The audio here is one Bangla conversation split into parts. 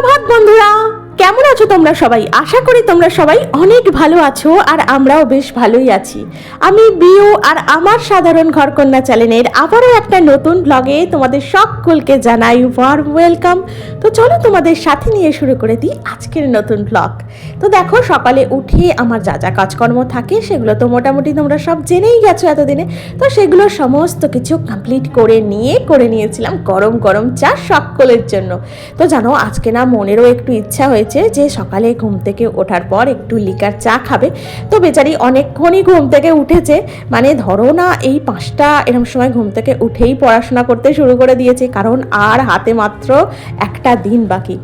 সুপ্রভাত বন্ধুরা। কেমন আছো তোমরা সবাই? আশা করি তোমরা সবাই অনেক ভালো আছো আর আমরাও বেশ ভালোই আছি। আমি বিউ আর আমার সাধারণ ঘরকন্যা চ্যানেলের আবারও একটা নতুন ব্লগে তোমাদের সকলকে জানাই ওয়ার্ম ওয়েলকাম তো চলো তোমাদের সাথে নিয়ে শুরু করে দিই আজকের নতুন ব্লগ তো দেখো, সকালে উঠে আমার যা যা কাজকর্ম থাকে, সেগুলো তো মোটামুটি তোমরা সব জেনেই গেছো এতদিনে। তো সেগুলো সমস্ত কিছু কমপ্লিট করে নিয়ে, করে নিয়েছিলাম গরম গরম চা সকলের জন্য। তো জানো, আজকে না মনেরও একটু ইচ্ছা হয়েছে যে সকালে ঘুম থেকে ওঠার পর একটু লিকার চা খাবে। তো বেচারি অনেকক্ষণই ঘুম থেকে উঠেছে মানে ধরো না, এই পাঁচটা এরকম সময় ঘুম থেকে উঠেই পড়াশোনা করতে শুরু করে দিয়েছে, কারণ আর হাতে মাত্র একটা দিন বাকি।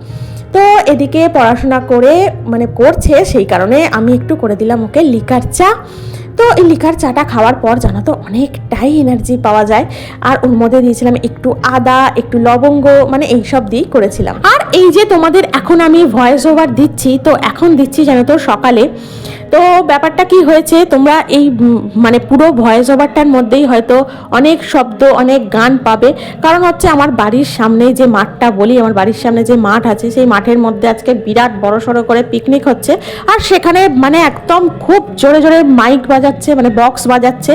তো এদিকে পড়াশোনা করে মানে করছে, সেই কারণে আমি একটু করে দিলাম ওকে লিকার চা। তো এই লিকার চাটা খাওয়ার পর জানো তো, অনেকটাই এনার্জি পাওয়া যায়। আর ওর মধ্যে দিয়েছিলাম একটু আদা, একটু লবঙ্গ মানে এইসব দিয়েই করেছিলাম। আর এই যে তোমাদের এখন আমি ভয়েস ওভার দিচ্ছি, তো এখন দিচ্ছি জানো তো সকালে তো ব্যাপারটা কি হয়েছে? তোমরা এই মানে পুরো ভয়েস ওভারটার মধ্যেই হয়তো অনেক শব্দ, অনেক গান পাবে। কারণ হচ্ছে আমার বাড়ির সামনে যে মাঠটা বলি, আমার বাড়ির সামনে যে মাঠ আছে, সেই মাঠের মধ্যে আজকে বিরাট বড় সড়ো করে পিকনিক হচ্ছে। আর সেখানে মানে একদম খুব জোরে জোরে মাইক বাজাচ্ছে মানে বক্স বাজাচ্ছে।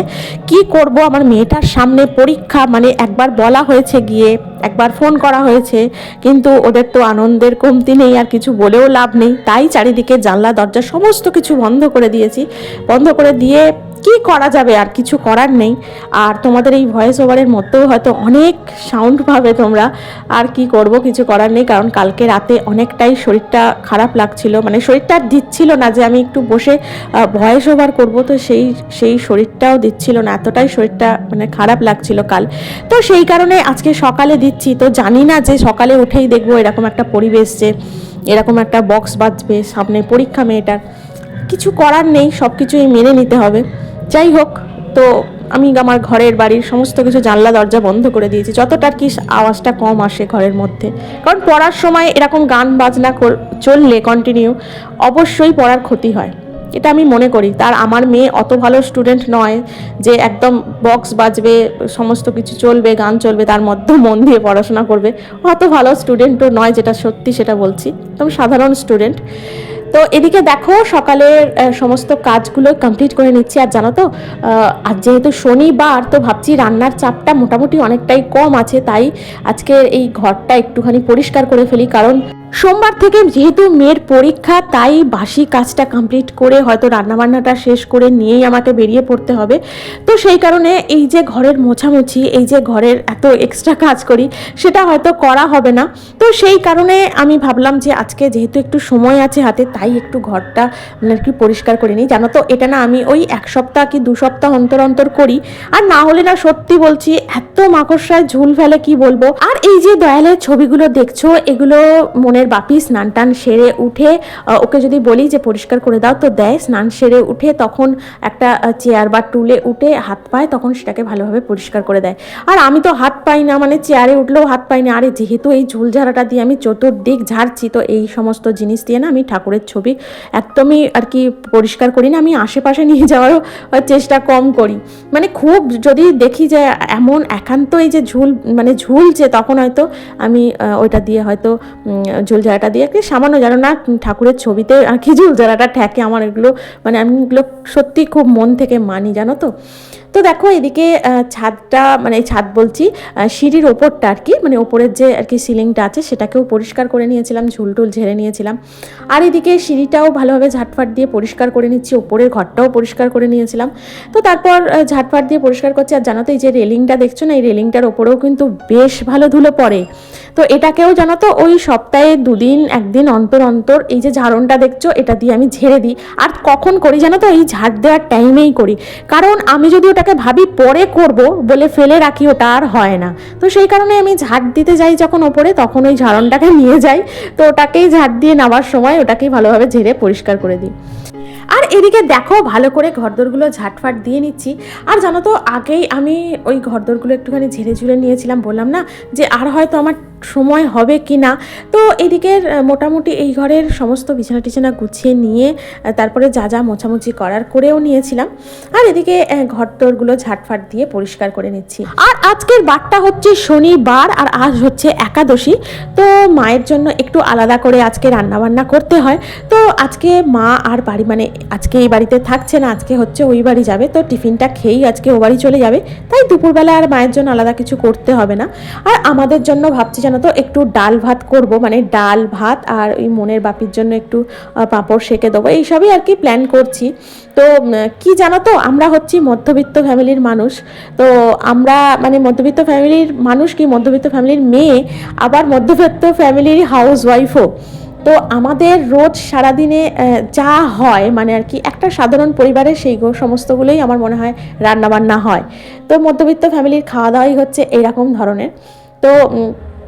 কি করব? আমার মেয়েটার সামনে পরীক্ষা মানে একবার বলা হয়েছে গিয়ে। একবার ফোন করা হয়েছে, কিন্তু ওদের তো আনন্দের কমতি নেই, আর কিছু বলেও লাভ নেই। তাই চারিদিকে জানলা, দরজা সমস্ত কিছু বন্ধ করে দিয়েছি। বন্ধ করে দিয়ে কি করা যাবে? আর কিছু করার নেই। আর তোমাদের এই ভয়েস ওভারের মধ্যেও হয়তো অনেক সাউন্ড পাবে তোমরা। আর কি করব? কিছু করার নেই। কারণ কালকে রাতে অনেকটাই শরীরটা খারাপ লাগছিল। মানে শরীরটা দিচ্ছিল না যে আমি একটু বসে ভয়েস ওভার করব। তো সেই সেই শরীরটাও দিচ্ছিল না। এতটাই শরীরটা মানে খারাপ লাগছিল কাল। তো সেই কারণে আজকে সকালে দিচ্ছি। তো জানি না যে সকালে উঠেই দেখব এরকম একটা পরিবেশ যে, এরকম একটা বক্স বাজবে সামনে পরীক্ষা মেয়েটার। কিছু করার নেই। সব কিছুই মেনে নিতে হবে। যাই হোক তো আমি আমার ঘরের বাড়ির সমস্ত কিছু জানলা, দরজা বন্ধ করে দিয়েছি। যতটা কি আওয়াজটা কম আসে ঘরের মধ্যে। কারণ পড়ার সময় এরকম গান বাজনা চললে কন্টিনিউ অবশ্যই পড়ার ক্ষতি হয়। এটা আমি মনে করি। তার আমার মেয়ে অত ভালো স্টুডেন্ট নয় যে একদম বক্স বাজবে, সমস্ত কিছু চলবে, গান চলবে, তার মধ্যেও মন দিয়ে পড়াশোনা করবে। অত ভালো স্টুডেন্টও নয় যেটা সত্যি সেটা বলছি। একদম সাধারণ স্টুডেন্ট তো এদিকে দেখো, সকালের সমস্ত কাজগুলো কমপ্লিট করে নিচ্ছি। আর জানো তো আর যেহেতু শনিবার, তো ভাবছি রান্নার চাপটা মোটামুটি অনেকটাই কম আছে, তাই আজকে এই ঘরটা একটুখানি পরিষ্কার করে ফেলি। কারণ সোমবার থেকে যেহেতু মেয়ের পরীক্ষা, তাই বাসি কাজটা কমপ্লিট করে হয়তো রান্নাবান্নাটা শেষ করে নিয়েই আমাকে বেরিয়ে পড়তে হবে। তো সেই কারণে এই যে ঘরের মোছামুছি, এই যে ঘরের এত এক্সট্রা কাজ করি, সেটা হয়তো করা হবে না। তো সেই কারণে আমি ভাবলাম যে আজকে যেহেতু একটু সময় আছে হাতে, তাই একটু ঘরটা মানে কি পরিষ্কার করে নিই। জানো তো, এটা না আমি ওই এক সপ্তাহ কি দু সপ্তাহ অন্তর অন্তর করি। আর না হলে না সত্যি বলছি, এত মাকড়সায় ঝুল ফেলে কি বলব? আর এই যে দয়ালের ছবিগুলো দেখছ, এগুলো মনের বাপি স্নান টান সেরে উঠে ওকে যদি বলি যে পরিষ্কার করে দাও, তো দেয়। স্নান সেরে উঠে তখন একটা চেয়ার বা টুলে উঠে হাত পায়, তখন সেটাকে ভালোভাবে পরিষ্কার করে দেয়। আর আমি তো হাত পাই না মানে চেয়ারে উঠলেও হাত পাই না। আরে, যেহেতু এই ঝুল ঝাড়াটা দিয়ে আমি চতুর্দিক ঝাড়ছি, তো এই সমস্ত জিনিস দিয়ে না আমি ঠাকুরের ছবি একদমই আর কি পরিষ্কার করি না। আমি আশেপাশে নিয়ে যাওয়ারও চেষ্টা কম করি। মানে খুব যদি দেখি যে এমন একান্ত এই যে ঝুল মানে ঝুলছে, তখন হয়তো আমি ওইটা দিয়ে হয়তো ঝুল ঝাড়াটা দিয়ে একটু সামান্য যেন না ঠাকুরের ছবিতে আর কি ঝুল ঝাড়াটা ঠেকে আমার এগুলো মানে আমি এগুলো সত্যি খুব মন থেকে মানি, জানো তো? তো দেখো এদিকে ছাদটা মানে ছাদ বলছি সিঁড়ির ওপরটা আর কি মানে ওপরের যে আর কি সিলিংটা আছে সেটাকেও পরিষ্কার করে নিয়েছিলাম ঝুলটুল ঝেড়ে নিয়েছিলাম। আর এদিকে সিঁড়িটাও ভালোভাবে ঝাটফাট দিয়ে পরিষ্কার করে নিচ্ছি, ওপরের ঘরটাও পরিষ্কার করে নিয়েছিলাম। তো তারপর ঝাটফাট দিয়ে পরিষ্কার করছি, আর জানো তো এই যে রেলিংটা দেখছ না, এই রেলিংটার ওপরেও কিন্তু বেশ ভালো ধুলো পড়ে। তো এটাকেও জানো তো ওই সপ্তাহে দুদিন, একদিন অন্তর অন্তর এই যে ঝাড়নটা দেখছ, এটা দিয়ে আমি ঝেড়ে দিই। আর কখন করি জানো তো, এই ঝাড় দেওয়ার টাইমেই করি। কারণ আমি যদি ওটাকে ভাবি পরে করব বলে ফেলে রাখি, ওটা আর হয় না। তো সেই কারণে আমি ঝাড় দিতে যাই যখন ওপরে, তখন ওই ঝাড়নটাকে নিয়ে যাই। তো ওটাকেই ঝাড় দিয়ে নেওয়ার সময় ওটাকেই ভালোভাবে ঝেড়ে পরিষ্কার করে দিই। আর এদিকে দেখো, ভালো করে ঘরদোরগুলো ঝাটফাট দিয়ে নিচ্ছি। আর জানো তো, আগেই আমি ওই ঘরদোরগুলো একটুখানি ঝেড়ে ঝুড়ে নিয়েছিলাম, বললাম না যে, আর হয়তো আমার সময় হবে কি না? তো এদিকের আহ, মোটামুটি এই ঘরের সমস্ত বিছানা টিছানা গুছিয়ে নিয়ে তারপরে যা যা মোছামুছি করার করেও নিয়েছিলাম। আর এদিকে ঘর তোরগুলো ঝাটফাট দিয়ে পরিষ্কার করে নিচ্ছি। আর আজকের বারটা হচ্ছে শনিবার আর আজ হচ্ছে একাদশী। তো মায়ের জন্য একটু আলাদা করে আজকে রান্না বান্না করতে হয়। তো আজকে মা আর বাড়ি মানে আজকে এই বাড়িতে থাকছে না আজকে হচ্ছে ওই বাড়ি যাবে। তো টিফিনটা খেয়েই আজকে ও বাড়ি চলে যাবে। তাই দুপুরবেলা আর মায়ের জন্য আলাদা কিছু করতে হবে না। আর আমাদের জন্য ভাবছি জানো তো, একটু ডাল ভাত করব মানে ডাল ভাত আর ওই মনের বাপির জন্য একটু পাঁপড় সেকে দেবো, এইসবই আর কি প্ল্যান করছি। তো কি জানো তো, আমরা হচ্ছি মধ্যবিত্ত ফ্যামিলির মানুষ। তো আমরা মানে মধ্যবিত্ত ফ্যামিলির মানুষ কি, মধ্যবিত্ত ফ্যামিলির মেয়ে, আবার মধ্যবিত্ত ফ্যামিলির হাউস ওয়াইফও তো আমাদের রোজ সারাদিনে যা হয় মানে আর কি, একটা সাধারণ পরিবারের সেই সমস্তগুলোই আমার মনে হয় রান্নাবান্না হয়। তো মধ্যবিত্ত ফ্যামিলির খাওয়া দাওয়াই হচ্ছে এরকম ধরনের। তো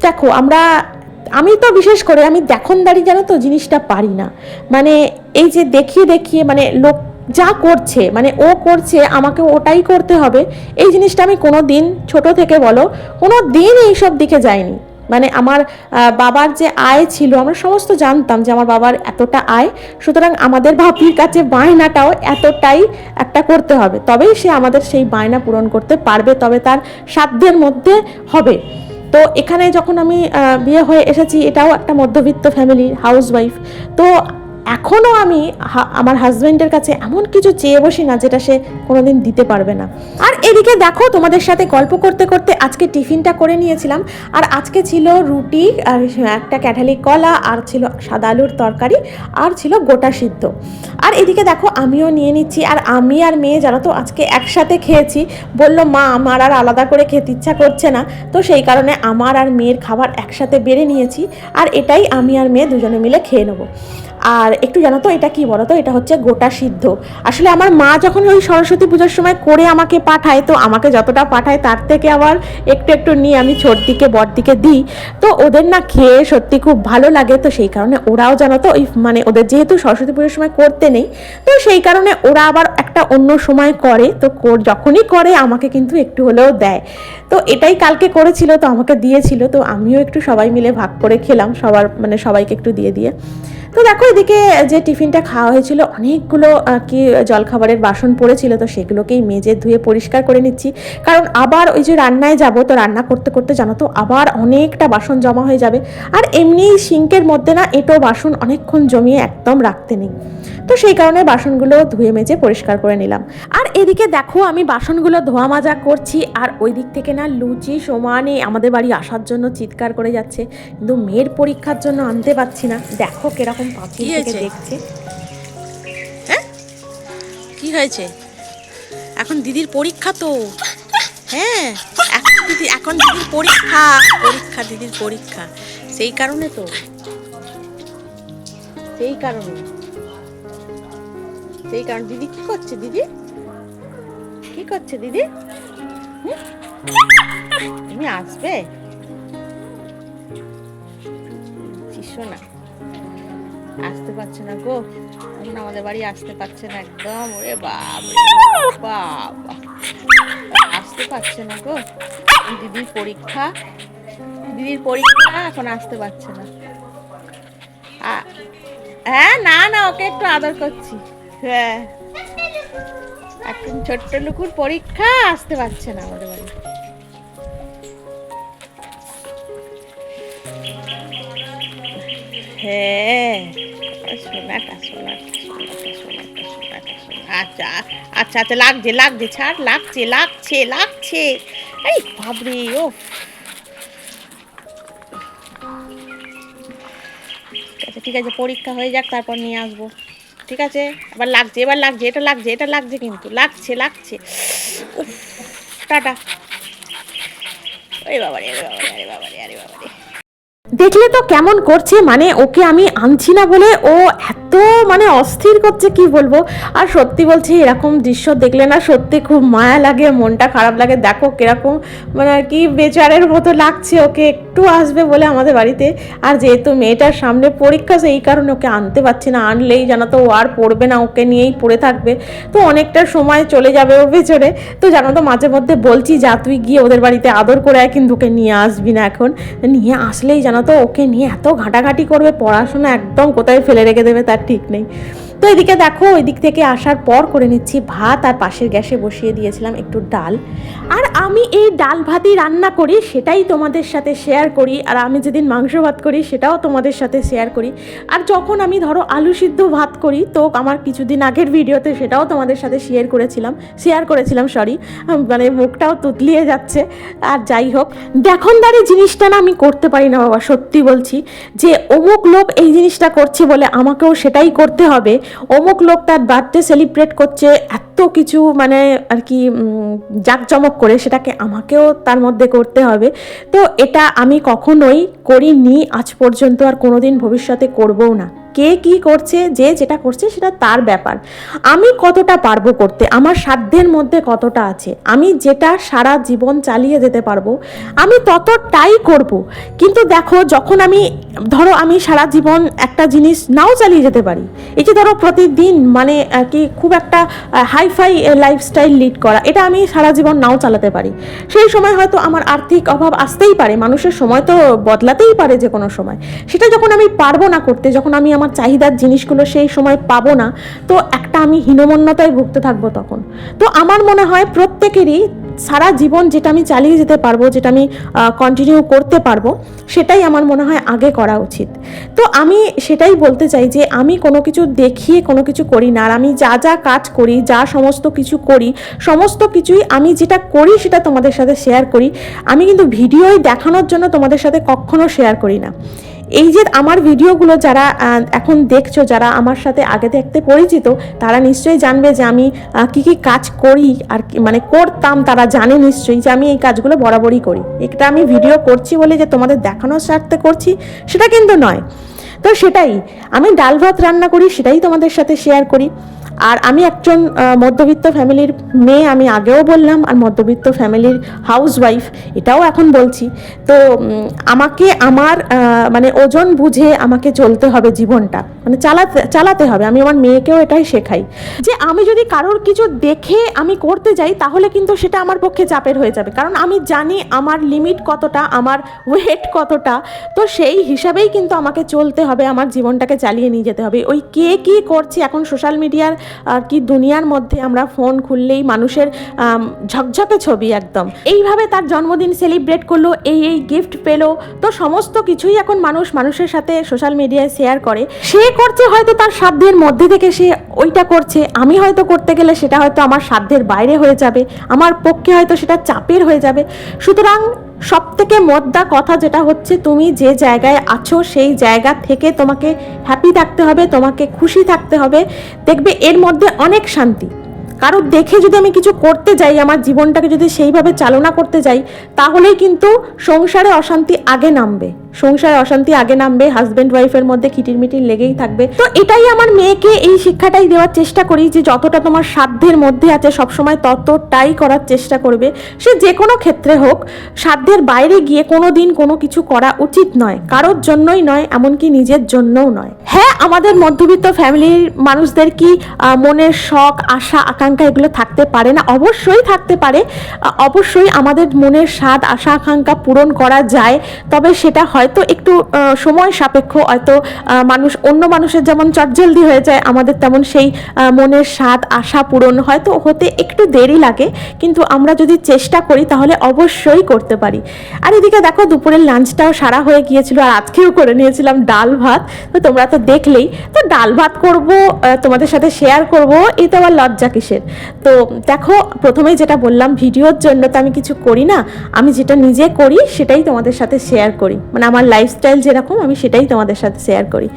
দেখো, আমরা, আমি তো বিশেষ করে, আমি দেখনদারি জানো তো জিনিসটা পারি না। মানে এই যে দেখিয়ে দেখিয়ে মানে লোক যা করছে মানে ও করছে, আমাকে ওটাই করতে হবে, এই জিনিসটা আমি কোনো দিন ছোট থেকে বলো কোনো দিন এইসব দিকে যাইনি। মানে আমার বাবার যে আয় ছিল, আমরা সমস্ত জানতাম যে আমার বাবার এতটা আয়, সুতরাং আমাদের ভাবির কাছে বায়নাটাও এতটাই একটা করতে হবে। তবেই সে আমাদের সেই বায়না পূরণ করতে পারবে, তবে তার সাধ্যের মধ্যে হবে। তো এখানে যখন আমি বিয়ে হয়ে এসেছি, এটাও একটা মধ্যবিত্ত ফ্যামিলির হাউস ওয়াইফ তো এখনও আমি আমার হাজব্যান্ডের কাছে এমন কিছু চেয়ে বসি না যেটা সে কোনোদিন দিতে পারবে না। আর এদিকে দেখো, তোমাদের সাথে গল্প করতে করতে আজকে টিফিনটা করে নিয়েছিলাম। আর আজকে ছিল রুটি, আর একটা ক্যাঠালি কলা, আর ছিল সাদা আলুর তরকারি, আর ছিল গোটা সিদ্ধ। আর এদিকে দেখো, আমিও নিয়ে নিচ্ছি, আর আমি আর মেয়ে জানো তো আজকে একসাথে খেয়েছি, বলল, মা, আমার আর আলাদা করে খেতে ইচ্ছা করছে না। তো সেই কারণে আমার আর মেয়ের খাবার একসাথে বেড়ে নিয়েছি, আর এটাই আমি আর মেয়ে দুজনে মিলে খেয়ে নেব। আর একটু জানো তো, এটা কি বলো তো? এটা হচ্ছে গোটা সিদ্ধ। আসলে আমার মা যখন ওই সরস্বতী পুজোর সময় করে আমাকে পাঠায় তো আমাকে যতটা পাঠায় তার থেকে আবার একটু একটু নিয়ে আমি ছোট দিকে বড় দিকে দিই। তো ওদের না খেয়ে সত্যি খুব ভালো লাগে, তো সেই কারণে ওরাও জানো তো ওই মানে ওদের যেহেতু সরস্বতী পুজোর সময় করতে নেই, তো সেই কারণে ওরা আবার একটা অন্য সময় করে, তো যখনই করে আমাকে কিন্তু একটু হলেও দেয়। তো এটাই কালকে করেছিল, তো আমাকে দিয়েছিল, তো আমিও একটু সবাই মিলে ভাগ করে খেলাম, সবার মানে সবাইকে একটু দিয়ে দিয়ে। তো দেখো, এদিকে যে টিফিনটা খাওয়া হয়েছিল, অনেকগুলো কি জলখাবারের বাসন পড়েছিল, তো সেগুলোকেই মেজে ধুয়ে পরিষ্কার করে নিচ্ছি। কারণ আবার ওই যে রান্নায় যাব, তো রান্না করতে করতে জানো তো, আবার অনেকটা বাসন জমা হয়ে যাবে। আর এমনি সিঙ্কের মধ্যে না, এটো বাসন অনেকক্ষণ জমিয়ে একদম রাখতে নেই। তো সেই কারণে বাসনগুলো ধুয়ে মেজে পরিষ্কার করে নিলাম। আর এদিকে দেখো আমি বাসনগুলো ধোয়া মাজা করছি আর ওই দিক থেকে না লুচি সমানে আমাদের বাড়ি আসার জন্য চিৎকার করে যাচ্ছে। কিন্তু মেয়ের পরীক্ষার জন্য আনতে পারছি না। দেখো কীরকম থেকে হয়েছে? দেখছে। কি হয়েছে? এখন দিদির পরীক্ষা তো। হ্যাঁ এখন দিদি এখন দিদির পরীক্ষা পরীক্ষা দিদির পরীক্ষা। সেই কারণে তো। সেই কারণে। সেই কারণে দিদি কি করছে দিদি? কি করছে দিদি? তুমি আসবে? না। আসতে পারছে না গো। এখন আমাদের বাড়ি আসতে পারছে না একদম। ওরে বাবা আসতে পারছে না গো। দিদির পরীক্ষা। দিদির পরীক্ষা এখন আসতে পারছে না। হ্যাঁ না না, ওকে একটু আদর করছি। হ্যাঁ। এখন ছোট্ট লুকুর পরীক্ষা, আসতে পারছে না আমাদের বাড়ি। হ্যাঁ। আচ্ছা আচ্ছা আচ্ছা লাগছে লাগছে, ছাড়, লাগছে লাগছে লাগছে। এই ও আচ্ছা ঠিক আছে, পরীক্ষা হয়ে যাক, তারপর নিয়ে আসব। ঠিক আছে? আবার লাগছে, এবার লাগছে, এটা লাগছে এটা লাগছে কিন্তু, লাগছে লাগছে। টাটা। দেখলে তো কেমন করছে মানে ওকে আমি আনছি না বলে ও এত মানে অস্থির করছে, কি বলব? আর সত্যি বলছি, এরকম দৃশ্য দেখলে না সত্যি খুব মায়া লাগে, মনটা খারাপ লাগে। দেখো কীরকম মানে আর কি বেচারের মতো লাগছে ওকে একটু আসবে বলে আমাদের বাড়িতে। আর যেহেতু মেয়েটার সামনে পরীক্ষা, সেই কারণে ওকে আনতে পারছি না। আনলেই জানো তো ও আর পড়বে না, ওকে নিয়েই পড়ে থাকবে। তো অনেকটা সময় চলে যাবে ওর পেছনে। তো জানো তো, মাঝে মধ্যে বলছি, যা, তুই গিয়ে ওদের বাড়িতে আদর করে আয়, কিন্তু ওকে নিয়ে আসবি না এখন। নিয়ে আসলেই জানো তো ওকে নিয়ে এত ঘাঁটাঘাঁটি করবে, পড়াশোনা একদম কোথায় ফেলে রেখে দেবে, তার ঠিক নেই। তো এদিকে দেখো ওই দিক থেকে আসার পর করে নিচ্ছি ভাত আর পাশের গ্যাসে বসিয়ে দিয়েছিলাম একটু ডাল। আর আমি এই ডাল ভাতই রান্না করি, সেটাই তোমাদের সাথে শেয়ার করি। আর আমি যেদিন মাংস ভাত করি, সেটাও তোমাদের সাথে শেয়ার করি। আর যখন আমি ধরো আলু সিদ্ধ ভাত করি, তো আমার কিছুদিন আগের ভিডিওতে সেটাও তোমাদের সাথে শেয়ার করেছিলাম শেয়ার করেছিলাম সরি মানে মুখটাও তুতলিয়ে যাচ্ছে। আর যাই হোক, দেখনদারি জিনিসটা না আমি করতে পারি না বাবা, সত্যি বলছি। যে অমুক লোক এই জিনিসটা করছে বলে আমাকেও সেটাই করতে হবে অমুক লোক তার বার্থডে সেলিব্রেট করছে, এত কিছু মানে আর কি জাঁকজমক করে সেটাকে আমাকেও তার মধ্যে করতে হবে। তো এটা আমি কখনোই করিনি, আজ পর্যন্ত আর কোনোদিন ভবিষ্যতে করবও না। কে কি করছে, যে যেটা করছে সেটা তার ব্যাপার। আমি কতটা পারব করতে? আমার সাধ্যের মধ্যে কতটা আছে? আমি যেটা সারা জীবন চালিয়ে যেতে পারব, আমি ততটাই করব। কিন্তু দেখো, যখন আমি, ধরো আমি সারা জীবন একটা জিনিস নাও চালিয়ে যেতে পারি, এই যে ধরো প্রতিদিন মানে কি খুব একটা হাইফাই লাইফস্টাইল লিড করা, এটা আমি সারা জীবন নাও চালাতে পারি। সেই সময় হয়তো আমার আর্থিক অভাব আসতেই পারে, মানুষের সময় তো বদলাতেই পারে যে কোনো সময়। সেটা যখন আমি পারব না করতে, যখন আমি আমার চাহিদার জিনিসগুলো সেই সময় পাবো না। তো একটা আমি হীনমন্যতায় ভুগতে থাকব তখন। তো আমার মনে হয় প্রত্যেকেরই সারা জীবন যেটা আমি চালিয়ে যেতে পারব, যেটা আমি কন্টিনিউ করতে পারব, সেটাই আমার মনে হয় আগে করা উচিত। তো আমি সেটাই বলতে চাই যে আমি কোনো কিছু দেখিয়ে কোনো কিছু করি না, আর আমি যা যা কাজ করি, যা সমস্ত কিছু করি, সমস্ত কিছুই আমি যেটা করি সেটা তোমাদের সাথে শেয়ার করি। আমি কিন্তু ভিডিওই দেখানোর জন্য তোমাদের সাথে কখনো শেয়ার করি না। এই যে আমার ভিডিওগুলো যারা এখন দেখছ, যারা আমার সাথে আগে দেখতে পরিচিত, তারা নিশ্চয়ই জানবে যে আমি কি কি কাজ করি আর মানে করতাম, তারা জানে নিশ্চয়ই যে আমি এই কাজগুলো বরাবরই করি। এটা আমি ভিডিও করছি বলে যে তোমাদের দেখানোর স্বার্থে করছি, সেটা কিন্তু নয়। তো সেটাই, আমি ডাল ভাত রান্না করি, সেটাই তোমাদের সাথে শেয়ার করি। আর আমি একজন মধ্যবিত্ত ফ্যামিলির মেয়ে, আমি আগেও বললাম, আর মধ্যবিত্ত ফ্যামিলির হাউস ওয়াইফ এটাও এখন বলছি। তো আমাকে আমার মানে ওজন বুঝে আমাকে চলতে হবে জীবনটা। মানে চালাতে চালাতে হবে। আমি আমার মেয়েকেও এটাই শেখাই। যে আমি যদি কারোর কিছু দেখে আমি করতে যাই, তাহলে কিন্তু সেটা আমার পক্ষে চাপের হয়ে যাবে। কারণ আমি জানি আমার লিমিট কতটা, আমার ওয়েট কতটা। তো সেই হিসাবেই কিন্তু আমাকে চলতে হবে, আমার জীবনটাকে চালিয়ে নিয়ে যেতে হবে। ওই কে কী করছে এখন সোশ্যাল মিডিয়ার কি দুনিয়ার মধ্যে আমরা ফোন খুললেই মানুষের ঝকঝকে ছবি একদম। এইভাবে তার জন্মদিন সেলিব্রেট করল, এই এই গিফট পেল। তো সমস্ত কিছুই এখন মানুষ মানুষের সাথে সোশ্যাল মিডিয়ায় শেয়ার করে। সে করছে হয়তো তার সাধ্যের মধ্যে থেকে সে ওইটা করছে, আমি হয়তো করতে গেলে সেটা হয়তো আমার সাধ্যের বাইরে হয়ে যাবে, আমার পক্ষে হয়তো সেটা চাপের হয়ে যাবে। সুতরাং সব থেকে মোদ্দা কথা যেটা হচ্ছে, তুমি যে জায়গায় আছো সেই জায়গা থেকে তোমাকে হ্যাপি থাকতে হবে, তোমাকে খুশি থাকতে হবে। দেখবে এর মধ্যে অনেক শান্তি। কারও দেখে যদি আমি কিছু করতে যাই, আমার জীবনটাকে যদি সেইভাবে চালনা করতে যাই, তাহলেই কিন্তু সংসারে অশান্তি আগে নামবে। সংসারে অশান্তি আগে নামবে হাজব্যান্ড ওয়াইফের মধ্যে খিটির মিটির লেগেই থাকবে। তো এটাই আমার মেয়েকে এই শিক্ষাটাই দেওয়ার চেষ্টা করি যে যতটা তোমার সাধ্যের মধ্যে আছে, সবসময় ততটাই করার চেষ্টা করবে। সে যে কোনো ক্ষেত্রে হোক, সাধ্যের বাইরে গিয়ে কোনো দিন কোনো কিছু করা উচিত নয়। কারোর জন্যই নয়, এমনকি নিজের জন্যও নয়। হ্যাঁ আমাদের মধ্যবিত্ত ফ্যামিলির মানুষদের কি মনের শখ, আশা, আকাঙ্ক্ষা এগুলো থাকতে পারে না? অবশ্যই থাকতে পারে। অবশ্যই আমাদের মনের স্বাদ, আশা, আকাঙ্ক্ষা পূরণ করা যায়। তবে সেটা হয়তো একটু সময় সাপেক্ষ। হয়তো মানুষ, অন্য মানুষের যেমন চটজলদি হয়ে যায়, আমাদের তেমন সেই মনের স্বাদ, আশা পূরণ হয়তো হতে একটু দেরি লাগে। কিন্তু আমরা যদি চেষ্টা করি তাহলে অবশ্যই করতে পারি। আর এদিকে দেখো, দুপুরের লাঞ্চটাও সারা হয়ে গিয়েছিল। আর আজকেও করে নিয়েছিলাম ডাল ভাত। তো তোমরা তো দেখলেই, তো ডাল ভাত করব তোমাদের সাথে শেয়ার করব, এই তো আমার লজ্জা কিসের? তো দেখো, প্রথমেই যেটা বললাম, ভিডিওর জন্য তো আমি কিছু করি না, আমি যেটা নিজে করি, সেটাই তোমাদের সাথে শেয়ার করি। মানে আমার লাইফস্টাইল যেরকম, আমি সেটাই তোমাদের সাথে শেয়ার করি।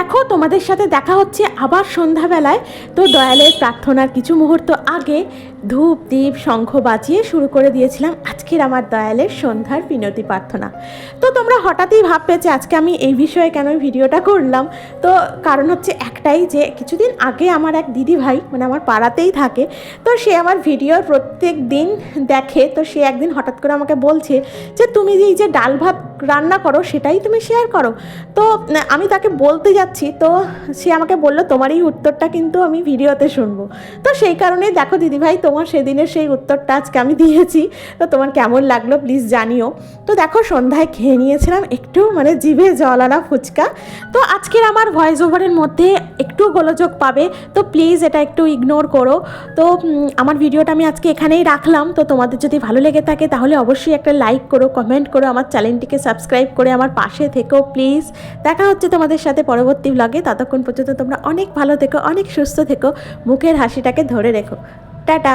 দেখো, তোমাদের সাথে দেখা হচ্ছে আবার সন্ধ্যাবেলায়। তো দয়ালের প্রার্থনার কিছু মুহূর্ত আগে ধূপ, দীপ, শঙ্খ বাঁচিয়ে শুরু করে দিয়েছিলাম। আজকের আমার দয়ালের সন্ধ্যার বিনতি প্রার্থনা। তো তোমরা হঠাৎই ভাববে যে আজকে আমি এই বিষয়ে কেন ভিডিওটা করলাম? তো কারণ হচ্ছে একটাই যে কিছুদিন আগে আমার এক দিদি ভাই মানে আমার পাড়াতেই থাকে, তো সে আমার ভিডিও প্রত্যেক দিন দেখে, তো সে একদিন হঠাৎ করে আমাকে বলছে যে তুমি এই যে ডাল ভাত রান্না করো, সেটাই তুমি শেয়ার করো। তো আমি তাকে বলতে যাচ্ছি, তো সে আমাকে বলল, তোমার এই উত্তরটা কিন্তু আমি ভিডিওতে শুনব। তো সেই কারণে দেখো দিদিভাই, তোমার সেদিনের সেই উত্তরটা আজকে আমি দিয়েছি, তো তোমার কেমন লাগল প্লিজ জানিও। তো দেখো সন্ধ্যায় খেয়ে নিয়েছিলাম একটু মানে জিভে জল আনা ফুচকা। তো আজকের আমার ভয়েস ওভারের মধ্যে একটু গোলযোগ পাবে, তো প্লিজ এটা একটু ইগনোর করো। তো আমার ভিডিওটা আমি আজকে এখানেই রাখলাম। তো তোমাদের যদি ভালো লেগে থাকে তাহলে অবশ্যই একটা লাইক করো কমেন্ট করো, আমার চ্যানেলটিকে সাবস্ক্রাইব করে আমার পাশে থেকো প্লিজ দেখা হচ্ছে তোমাদের সাথে পরবর্তী ব্লগে ততক্ষণ পর্যন্ত তোমরা অনেক ভালো থেকো, অনেক সুস্থ থেকো। মুখের হাসিটাকে ধরে রেখো। টাটা!